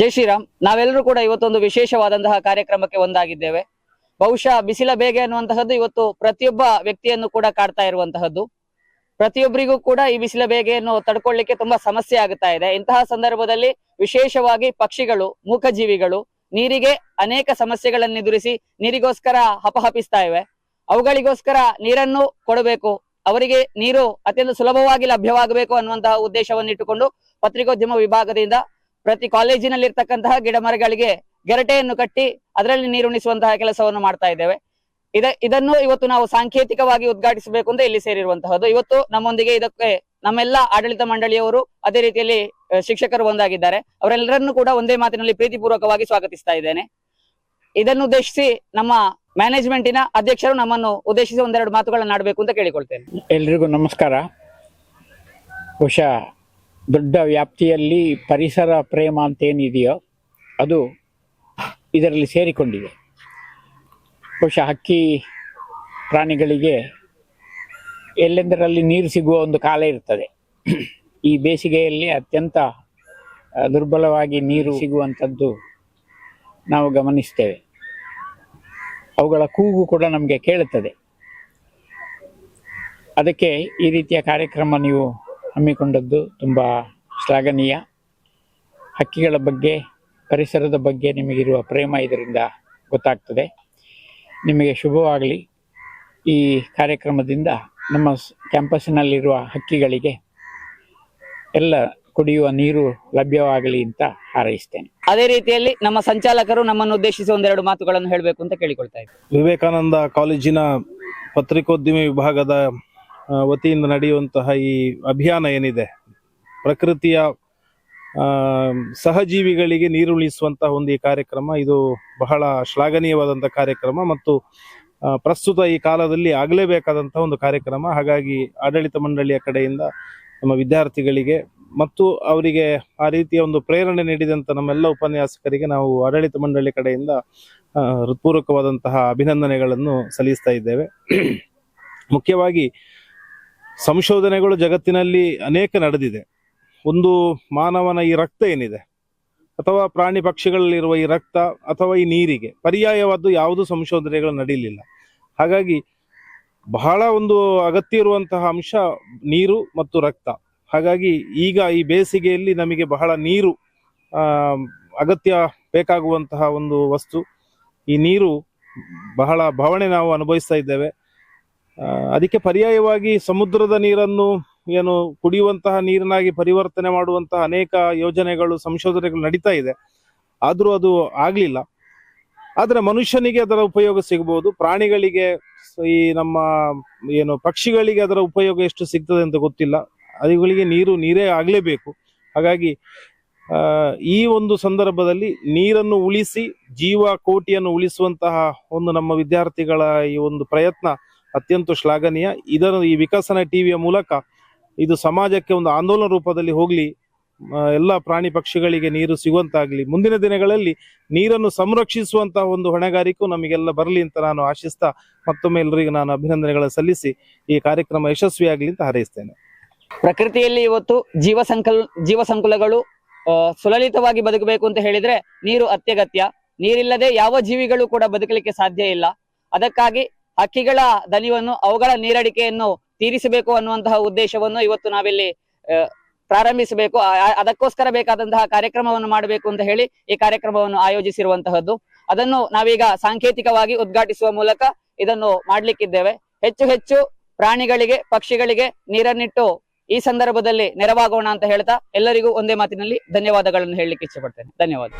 ಜೈ ಶ್ರೀರಾಮ್. ನಾವೆಲ್ಲರೂ ಕೂಡ ಇವತ್ತೊಂದು ವಿಶೇಷವಾದಂತಹ ಕಾರ್ಯಕ್ರಮಕ್ಕೆ ಒಂದಾಗಿದ್ದೇವೆ. ಬಹುಶಃ ಬಿಸಿಲ ಬೇಗೆ ಅನ್ನುವಂತಹದ್ದು ಇವತ್ತು ಪ್ರತಿಯೊಬ್ಬ ವ್ಯಕ್ತಿಯನ್ನು ಕೂಡ ಕಾಡ್ತಾ ಇರುವಂತಹದ್ದು. ಪ್ರತಿಯೊಬ್ಬರಿಗೂ ಕೂಡ ಈ ಬಿಸಿಲ ಬೇಗೆಯನ್ನು ತಡ್ಕೊಳ್ಳಿಕ್ಕೆ ತುಂಬಾ ಸಮಸ್ಯೆ ಆಗ್ತಾ ಇದೆ. ಇಂತಹ ಸಂದರ್ಭದಲ್ಲಿ ವಿಶೇಷವಾಗಿ ಪಕ್ಷಿಗಳು, ಮೂಕಜೀವಿಗಳು ನೀರಿಗೆ ಅನೇಕ ಸಮಸ್ಯೆಗಳನ್ನು ಎದುರಿಸಿ ನೀರಿಗೋಸ್ಕರ ಹಪಹಪಿಸ್ತಾ ಇವೆ. ಅವುಗಳಿಗೋಸ್ಕರ ನೀರನ್ನು ಕೊಡಬೇಕು. ಅವರಿಗೆ ನೀರು ಅತ್ಯಂತ ಸುಲಭವಾಗಿ ಲಭ್ಯವಾಗಬೇಕು ಅನ್ನುವಂತಹ ಉದ್ದೇಶವನ್ನು ಇಟ್ಟುಕೊಂಡು ಪತ್ರಿಕೋದ್ಯಮ ವಿಭಾಗದಿಂದ ಪ್ರತಿ ಕಾಲೇಜಿನಲ್ಲಿರ್ತಕ್ಕಂತಹ ಗಿಡ ಮರಗಳಿಗೆ ಗೆರಟೆಯನ್ನು ಕಟ್ಟಿ ಅದರಲ್ಲಿ ನೀರುಣಿಸುವಂತಹ ಕೆಲಸವನ್ನು ಮಾಡ್ತಾ ಇದ್ದೇವೆ. ಇದ, ಇದನ್ನು ಇವತ್ತು ನಾವು ಸಾಂಕೇತಿಕವಾಗಿ ಉದ್ಘಾಟಿಸಬೇಕು ಅಂತ ಇಲ್ಲಿ ಸೇರಿರುವಂತಹದ್ದು. ಇವತ್ತು ನಮ್ಮೊಂದಿಗೆ ಇದಕ್ಕೆ ನಮ್ಮೆಲ್ಲ ಆಡಳಿತ ಮಂಡಳಿಯವರು ಅದೇ ರೀತಿಯಲ್ಲಿ ಶಿಕ್ಷಕರು ಒಂದಾಗಿದ್ದಾರೆ. ಅವರೆಲ್ಲರನ್ನೂ ಕೂಡ ಒಂದೇ ಮಾತಿನಲ್ಲಿ ಪ್ರೀತಿಪೂರ್ವಕವಾಗಿ ಸ್ವಾಗತಿಸ್ತಾ ಇದ್ದೇನೆ. ಇದನ್ನು ಉದ್ದೇಶಿಸಿ ನಮ್ಮ ಮ್ಯಾನೇಜ್ಮೆಂಟಿನ ಅಧ್ಯಕ್ಷರು ನಮ್ಮನ್ನು ಉದ್ದೇಶಿಸಿ ಒಂದೆರಡು ಮಾತುಗಳನ್ನು ಆಡಬೇಕು ಅಂತ ಕೇಳಿಕೊಳ್ತೇನೆ. ಎಲ್ರಿಗೂ ನಮಸ್ಕಾರ. ಬಹುಶಃ ದೊಡ್ಡ ವ್ಯಾಪ್ತಿಯಲ್ಲಿ ಪರಿಸರ ಪ್ರೇಮ ಅಂತ ಏನಿದೆಯೋ ಅದು ಇದರಲ್ಲಿ ಸೇರಿಕೊಂಡಿದೆ. ಬಹುಶಃ ಹಕ್ಕಿ ಪ್ರಾಣಿಗಳಿಗೆ ಎಲ್ಲೆಂದರಲ್ಲಿ ನೀರು ಸಿಗುವ ಒಂದು ಕಾಲ ಇರ್ತದೆ. ಈ ಬೇಸಿಗೆಯಲ್ಲಿ ಅತ್ಯಂತ ದುರ್ಬಲವಾಗಿ ನೀರು ಸಿಗುವಂಥದ್ದು ನಾವು ಗಮನಿಸ್ತೇವೆ. ಅವುಗಳ ಕೂಗು ಕೂಡ ನಮಗೆ ಕೇಳುತ್ತದೆ. ಅದಕ್ಕೆ ಈ ರೀತಿಯ ಕಾರ್ಯಕ್ರಮ ನೀವು ಹಮ್ಮಿಕೊಂಡದ್ದು ತುಂಬ ಶ್ಲಾಘನೀಯ. ಹಕ್ಕಿಗಳ ಬಗ್ಗೆ ಪರಿಸರದ ಬಗ್ಗೆ ನಿಮಗಿರುವ ಪ್ರೇಮ ಇದರಿಂದ ಗೊತ್ತಾಗ್ತದೆ. ನಿಮಗೆ ಶುಭವಾಗಲಿ. ಈ ಕಾರ್ಯಕ್ರಮದಿಂದ ನಮ್ಮ ಕ್ಯಾಂಪಸ್ನಲ್ಲಿರುವ ಕ್ಯಾಂಪಸ್ಸಿನಲ್ಲಿರುವ ಹಕ್ಕಿಗಳಿಗೆ ಎಲ್ಲ ಕುಡಿಯುವ ನೀರು ಲಭ್ಯವಾಗಲಿ ಅಂತ ಹಾರೈಸ್ತೇನೆ. ಅದೇ ರೀತಿಯಲ್ಲಿ ನಮ್ಮ ಸಂಚಾಲಕರು ನಮ್ಮನ್ನು ಉದ್ದೇಶಿಸಿ ಒಂದೆರಡು ಮಾತುಗಳನ್ನು ಹೇಳಬೇಕು ಅಂತ ಕೇಳಿಕೊಳ್ತಾ ಇದ್ದೇನೆ ವಿವೇಕಾನಂದ ಕಾಲೇಜಿನ ಪತ್ರಿಕೋದ್ಯಮಿ ವಿಭಾಗದ ವತಿಯಿಂದ ನಡೆಯುವಂತಹ ಈ ಅಭಿಯಾನ ಏನಿದೆ? ಪ್ರಕೃತಿಯ ಸಹಜೀವಿಗಳಿಗೆ ನೀರುಳಿಸುವಂತಹ ಒಂದು ಈ ಕಾರ್ಯಕ್ರಮ, ಇದು ಬಹಳ ಶ್ಲಾಘನೀಯವಾದಂಥ ಕಾರ್ಯಕ್ರಮ ಮತ್ತು ಪ್ರಸ್ತುತ ಈ ಕಾಲದಲ್ಲಿ ಆಗಲೇಬೇಕಾದಂತಹ ಒಂದು ಕಾರ್ಯಕ್ರಮ. ಹಾಗಾಗಿ ಆಡಳಿತ ಮಂಡಳಿಯ ಕಡೆಯಿಂದ ನಮ್ಮ ವಿದ್ಯಾರ್ಥಿಗಳಿಗೆ ಮತ್ತು ಅವರಿಗೆ ಆ ರೀತಿಯ ಒಂದು ಪ್ರೇರಣೆ ನೀಡಿದಂಥ ನಮ್ಮೆಲ್ಲ ಉಪನ್ಯಾಸಕರಿಗೆ ನಾವು ಆಡಳಿತ ಮಂಡಳಿ ಕಡೆಯಿಂದ ಹೃತ್ಪೂರ್ವಕವಾದಂತಹ ಅಭಿನಂದನೆಗಳನ್ನು ಸಲ್ಲಿಸ್ತಾ ಇದ್ದೇವೆ. ಮುಖ್ಯವಾಗಿ ಸಂಶೋಧನೆಗಳು ಜಗತ್ತಿನಲ್ಲಿ ಅನೇಕ ನಡೆದಿದೆ. ಒಂದು ಮಾನವನ ಈ ರಕ್ತ ಏನಿದೆ? ಅಥವಾ ಪ್ರಾಣಿ ಪಕ್ಷಿಗಳಲ್ಲಿರುವ ಈ ರಕ್ತ ಅಥವಾ ಈ ನೀರಿಗೆ ಪರ್ಯಾಯವಾದ್ದು ಯಾವುದೂ ಸಂಶೋಧನೆಗಳು ನಡೀಲಿಲ್ಲ. ಹಾಗಾಗಿ ಬಹಳ ಒಂದು ಅಗತ್ಯ ಇರುವಂತಹ ಅಂಶ ನೀರು ಮತ್ತು ರಕ್ತ. ಹಾಗಾಗಿ ಈಗ ಈ ಬೇಸಿಗೆಯಲ್ಲಿ ನಮಗೆ ಬಹಳ ನೀರು ಅಗತ್ಯ ಬೇಕಾಗುವಂತಹ ಒಂದು ವಸ್ತು. ಈ ನೀರು ಬಹಳ ಭಾವನೆ ನಾವು ಅನುಭವಿಸ್ತಾ ಇದ್ದೇವೆ. ಅದಕ್ಕೆ ಪರ್ಯಾಯವಾಗಿ ಸಮುದ್ರದ ನೀರನ್ನು ಏನು ಕುಡಿಯುವಂತಹ ನೀರಿನಾಗಿ ಪರಿವರ್ತನೆ ಮಾಡುವಂತಹ ಅನೇಕ ಯೋಜನೆಗಳು, ಸಂಶೋಧನೆಗಳು ನಡೀತಾ ಇದೆ. ಆದರೂ ಅದು ಆಗಲಿಲ್ಲ. ಆದರೆ ಮನುಷ್ಯನಿಗೆ ಅದರ ಉಪಯೋಗ ಸಿಗಬಹುದು ಪ್ರಾಣಿಗಳಿಗೆ ಈ ನಮ್ಮ ಏನು ಪಕ್ಷಿಗಳಿಗೆ ಅದರ ಉಪಯೋಗ ಎಷ್ಟು ಸಿಗ್ತದೆ ಅಂತ ಗೊತ್ತಿಲ್ಲ. ಅವುಗಳಿಗೆ ನೀರು, ನೀರೇ ಆಗಲೇಬೇಕು. ಹಾಗಾಗಿ ಈ ಒಂದು ಸಂದರ್ಭದಲ್ಲಿ ನೀರನ್ನು ಉಳಿಸಿ, ಜೀವ ಕೋಟಿಯನ್ನು ಉಳಿಸುವಂತಹ ಒಂದು ನಮ್ಮ ವಿದ್ಯಾರ್ಥಿಗಳ ಈ ಒಂದು ಪ್ರಯತ್ನ ಅತ್ಯಂತ ಶ್ಲಾಘನೀಯ. ಇದರ ಈ ವಿಕಸನ ಟಿವಿಯ ಮೂಲಕ ಇದು ಸಮಾಜಕ್ಕೆ ಒಂದು ಆಂದೋಲನ ರೂಪದಲ್ಲಿ ಹೋಗಲಿ ಎಲ್ಲ ಪ್ರಾಣಿ ಪಕ್ಷಿಗಳಿಗೆ ನೀರು ಸಿಗುವಂತಾಗಲಿ, ಮುಂದಿನ ದಿನಗಳಲ್ಲಿ ನೀರನ್ನು ಸಂರಕ್ಷಿಸುವಂತಹ ಒಂದು ಹೊಣೆಗಾರಿಕೆ ನಮಗೆಲ್ಲ ಬರಲಿ ಅಂತ ನಾನು ಆಶಿಸ್ತಾ ಮತ್ತೊಮ್ಮೆ ಎಲ್ಲರಿಗೂ ನಾನು ಅಭಿನಂದನೆಗಳನ್ನು ಸಲ್ಲಿಸಿ ಈ ಕಾರ್ಯಕ್ರಮ ಯಶಸ್ವಿಯಾಗಲಿ ಅಂತ ಹಾರೈಸ್ತೇನೆ. ಪ್ರಕೃತಿಯಲ್ಲಿ ಇವತ್ತು ಜೀವ ಸಂಕಲ್ ಜೀವ ಸಂಕುಲಗಳು ಸುಲಲಿತವಾಗಿ ಬದುಕಬೇಕು ಅಂತ ಹೇಳಿದ್ರೆ ನೀರು ಅತ್ಯಗತ್ಯ. ನೀರಿಲ್ಲದೆ ಯಾವ ಜೀವಿಗಳು ಕೂಡ ಬದುಕಲಿಕ್ಕೆ ಸಾಧ್ಯ ಇಲ್ಲ. ಅದಕ್ಕಾಗಿ ಹಕ್ಕಿಗಳ ದನಿವನ್ನು ಅವುಗಳ ನೀರಡಿಕೆಯನ್ನು ತೀರಿಸಬೇಕು ಅನ್ನುವಂತಹ ಉದ್ದೇಶವನ್ನು ಇವತ್ತು ನಾವಿಲ್ಲಿ ಪ್ರಾರಂಭಿಸಬೇಕು. ಅದಕ್ಕೋಸ್ಕರ ಬೇಕಾದಂತಹ ಕಾರ್ಯಕ್ರಮವನ್ನು ಮಾಡಬೇಕು ಅಂತ ಹೇಳಿ ಈ ಕಾರ್ಯಕ್ರಮವನ್ನು ಆಯೋಜಿಸಿರುವಂತಹದ್ದು. ಅದನ್ನು ನಾವೀಗ ಸಾಂಕೇತಿಕವಾಗಿ ಉದ್ಘಾಟಿಸುವ ಮೂಲಕ ಇದನ್ನು ಮಾಡ್ಲಿಕ್ಕಿದ್ದೇವೆ. ಹೆಚ್ಚು ಹೆಚ್ಚು ಪ್ರಾಣಿಗಳಿಗೆ, ಪಕ್ಷಿಗಳಿಗೆ ನೀರನ್ನಿಟ್ಟು ಈ ಸಂದರ್ಭದಲ್ಲಿ ನೆರವಾಗೋಣ ಅಂತ ಹೇಳ್ತಾ ಎಲ್ಲರಿಗೂ ಒಂದೇ ಮಾತಿನಲ್ಲಿ ಧನ್ಯವಾದಗಳನ್ನು ಹೇಳಲಿಕ್ಕೆ ಇಚ್ಛೆ ಧನ್ಯವಾದ.